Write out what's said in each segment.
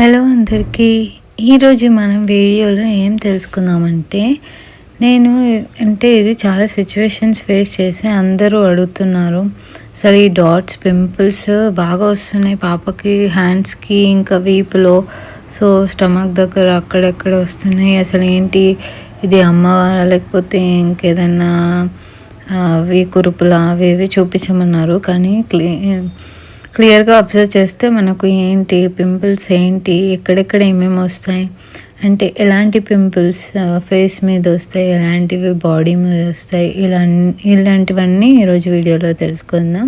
Hello అందరికీ. ఈరోజు మనం వీడియోలో ఏం తెలుసుకుందామంటే నేను అంటే ఇది చాలా సిచ్యువేషన్స్ ఫేస్ చేసి అందరూ అడుగుతున్నారు. అసలు ఈ డాట్స్ పింపుల్స్ బాగా వస్తున్నాయి పాపకి హ్యాండ్స్కి ఇంకా వీపులో. సో స్టమక్ దగ్గర అక్కడెక్కడ వస్తున్నాయి? అసలు ఏంటి ఇది అమ్మవారా లేకపోతే ఇంకేదన్నా అవి కురుపులా అవి ఇవి చూపించమన్నారు. కానీ క్లీ క్లియర్గా అబ్జర్వ్ చేస్తే మనకు ఏంటి పింపుల్స్ ఏంటి ఎక్కడెక్కడ ఏమేమి వస్తాయి అంటే ఎలాంటి పింపుల్స్ ఫేస్ మీద వస్తాయి ఎలాంటివి బాడీ మీద వస్తాయి ఇలా ఇలాంటివన్నీ ఈరోజు వీడియోలో తెలుసుకుందాం.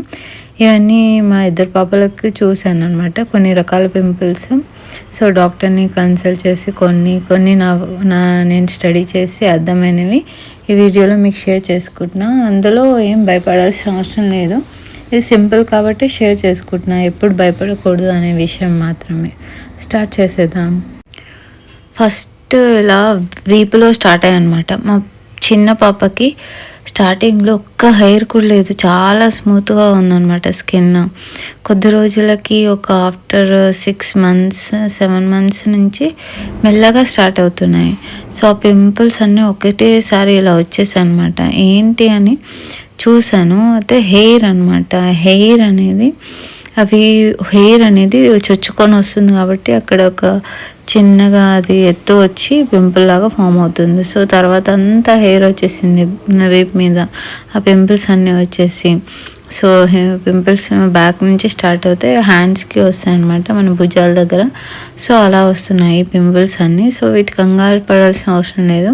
ఇవన్నీ మా ఇద్దరు పాపలకు చూశాను అనమాట కొన్ని రకాల పింపుల్స్. సో డాక్టర్ని కన్సల్ట్ చేసి కొన్ని కొన్ని నా నా నేను స్టడీ చేసి అర్థమైనవి ఈ వీడియోలో మీకు షేర్ చేసుకుంటున్నా. అందులో ఏం భయపడాల్సిన అవసరం లేదు. ఇది సింపుల్ కాబట్టి షేర్ చేసుకుంటున్నా. ఎప్పుడు భయపడకూడదు అనే విషయం మాత్రమే. స్టార్ట్ చేసేద్దాం. ఫస్ట్ ఇలా వీపులో స్టార్ట్ అయ్యనమాట మా చిన్న పాపకి స్టార్టింగ్లో ఒక్క హెయిర్ కూడా లేదు. చాలా స్మూత్గా ఉందన్నమాట స్కిన్. కొద్ది రోజులకి ఒక after six months seven months నుంచి మెల్లగా స్టార్ట్ అవుతున్నాయి. సో ఆ పింపుల్స్ అన్నీ ఒకటేసారి ఇలా వచ్చేసాయి అనమాట ఏంటి అని చూశాను. అయితే హెయిర్ అనమాట హెయిర్ అనేది అవి హెయిర్ అనేది చొచ్చుకొని వస్తుంది కాబట్టి అక్కడ ఒక చిన్నగా అది ఎత్తు వచ్చి పింపుల్ లాగా ఫామ్ అవుతుంది. సో తర్వాత అంతా హెయిర్ వచ్చేసింది వీప్ మీద. ఆ పింపుల్స్ అన్నీ వచ్చేసి సో పింపుల్స్ బ్యాక్ నుంచి స్టార్ట్ అవుతాయి హ్యాండ్స్కి వస్తాయి అనమాట మన భుజాల దగ్గర. సో అలా వస్తున్నాయి పింపుల్స్ అన్నీ. సో వీటి కంగారు పడాల్సిన అవసరం లేదు.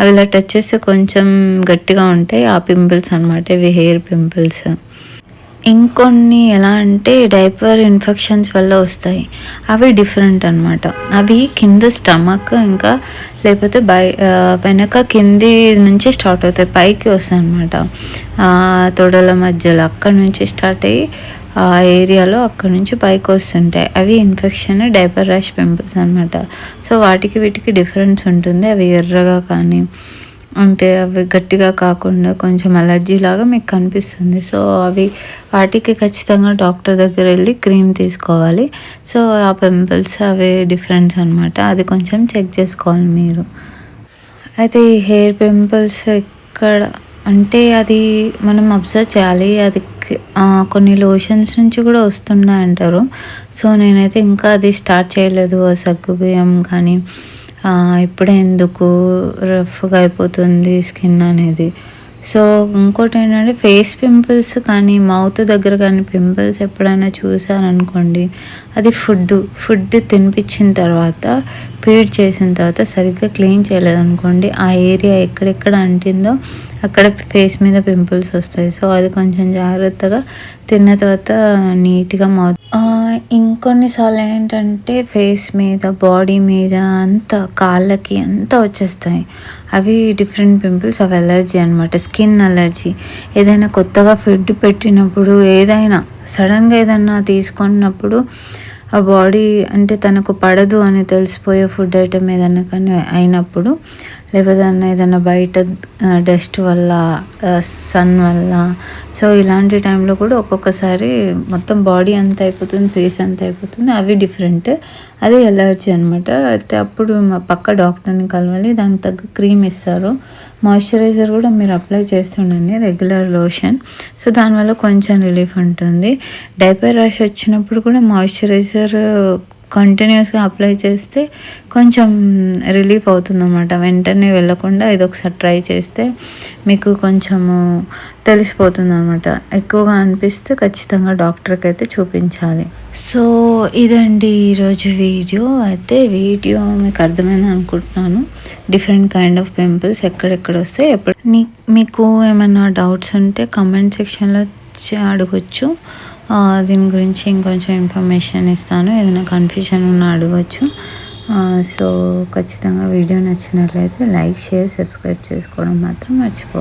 అవి ఇలా టచ్ చేస్తే కొంచెం గట్టిగా ఉంటాయి ఆ పింపుల్స్ అనమాట ఇవి హెయిర్ పింపుల్స్. ఇంకొన్ని ఎలా అంటే డైపర్ ఇన్ఫెక్షన్స్ వల్ల వస్తాయి. అవి డిఫరెంట్ అనమాట అవి కింద స్టమక్ ఇంకా లేకపోతే బయ వెనక కింది నుంచి స్టార్ట్ అవుతాయి. పైకి వస్తాయి అనమాట తొడల మధ్యలో అక్కడ నుంచి స్టార్ట్ అయ్యి ఆ ఏరియాలో అక్కడ నుంచి పైకి వస్తుంటాయి. అవి ఇన్ఫెక్షన్ డైపర్ ర్యాష్ పింపుల్స్ అనమాట సో వాటికి వీటికి డిఫరెన్స్ ఉంటుంది. అవి ఎర్రగా కానీ అంటే అవి గట్టిగా కాకుండా కొంచెం అలర్జీ లాగా మీకు కనిపిస్తుంది. సో అవి వాటికి ఖచ్చితంగా డాక్టర్ దగ్గర వెళ్ళి క్రీమ్ తీసుకోవాలి. సో ఆ పింపుల్స్ అవి డిఫరెన్స్ అనమాట అది కొంచెం చెక్ చేసుకోవాలి మీరు. అయితే ఈ హెయిర్ పింపుల్స్ ఇక్కడ అంటే అది మనం అబ్జర్వ్ చేయాలి. అది కొన్ని లోషన్స్ నుంచి కూడా వస్తున్నాయి అంటారు సో నేనైతే ఇంకా అది స్టార్ట్ చేయలేదు. సగ్గు బియ్యం కానీ ఇప్పుడే ఎందుకు రఫ్గా అయిపోతుంది స్కిన్ అనేది. సో ఇంకోటి ఏంటంటే ఫేస్ పింపుల్స్ కానీ మౌత్ దగ్గర కానీ పింపుల్స్ ఎప్పుడైనా చూసారనుకోండి అది ఫుడ్ ఫుడ్ తినిపించిన తర్వాత పీడ్ చేసిన తర్వాత సరిగ్గా క్లీన్ చేయలేదనుకోండి ఆ ఏరియా ఎక్కడెక్కడ అంటిందో అక్కడ ఫేస్ మీద పింపుల్స్ వస్తాయి. సో అది కొంచెం జాగ్రత్తగా తిన్న తర్వాత నీట్గా మౌత్ ఇంకొన్నిసార్లు ఏంటంటే ఫేస్ మీద బాడీ మీద అంతా కాళ్ళకి అంతా వచ్చేస్తాయి. అవి డిఫరెంట్ పింపుల్స్ అవి అలర్జీ అనమాట స్కిన్ అలర్జీ ఏదైనా కొత్తగా ఫుడ్ పెట్టినప్పుడు ఏదైనా సడన్గా ఏదైనా తీసుకున్నప్పుడు ఆ బాడీ అంటే తనకు పడదు అని తెలిసిపోయే ఫుడ్ ఐటమ్ ఏదైనా కానీ అయినప్పుడు లేకపోతే ఏదైనా బయట డస్ట్ వల్ల సన్ వల్ల. సో ఇలాంటి టైంలో కూడా ఒక్కొక్కసారి మొత్తం బాడీ అంత అయిపోతుంది ఫేస్ అంత అయిపోతుంది అవి డిఫరెంట్. అది ఎలర్జీ అనమాట అయితే అప్పుడు మా పక్క డాక్టర్ని కలవాలి దానికి తగ్గ క్రీమ్ ఇస్తారు. మాయిశ్చరైజర్ కూడా మీరు అప్లై చేస్తుండండి రెగ్యులర్ లోషన్. సో దానివల్ల కొంచెం రిలీఫ్ ఉంటుంది. డైపర్ ర్యాష్ వచ్చినప్పుడు కూడా మాయిశ్చరైజర్ కంటిన్యూస్గా అప్లై చేస్తే కొంచెం రిలీఫ్ అవుతుందన్నమాట. వెంటనే వెళ్ళకుండా ఇది ఒకసారి ట్రై చేస్తే మీకు కొంచెము తెలిసిపోతుంది అనమాట ఎక్కువగా అనిపిస్తే ఖచ్చితంగా డాక్టర్కి అయితే చూపించాలి. సో ఇదండి ఈరోజు వీడియో. అయితే వీడియో మీకు అర్థమైంది అనుకుంటున్నాను. డిఫరెంట్ కైండ్ ఆఫ్ పింపుల్స్ ఎక్కడెక్కడ వస్తాయి ఎప్పుడు మీకు ఏమైనా డౌట్స్ ఉంటే కమెంట్ సెక్షన్లో అడగొచ్చు. దీని గురించి ఇంకొంచెం ఇన్ఫర్మేషన్ ఇస్తాను. ఏదైనా కన్ఫ్యూషన్ ఉన్నా అడగచ్చు. సో ఖచ్చితంగా వీడియో నచ్చినట్లయితే లైక్ షేర్ సబ్స్క్రైబ్ చేసుకోవడం మాత్రం మర్చిపోవద్దు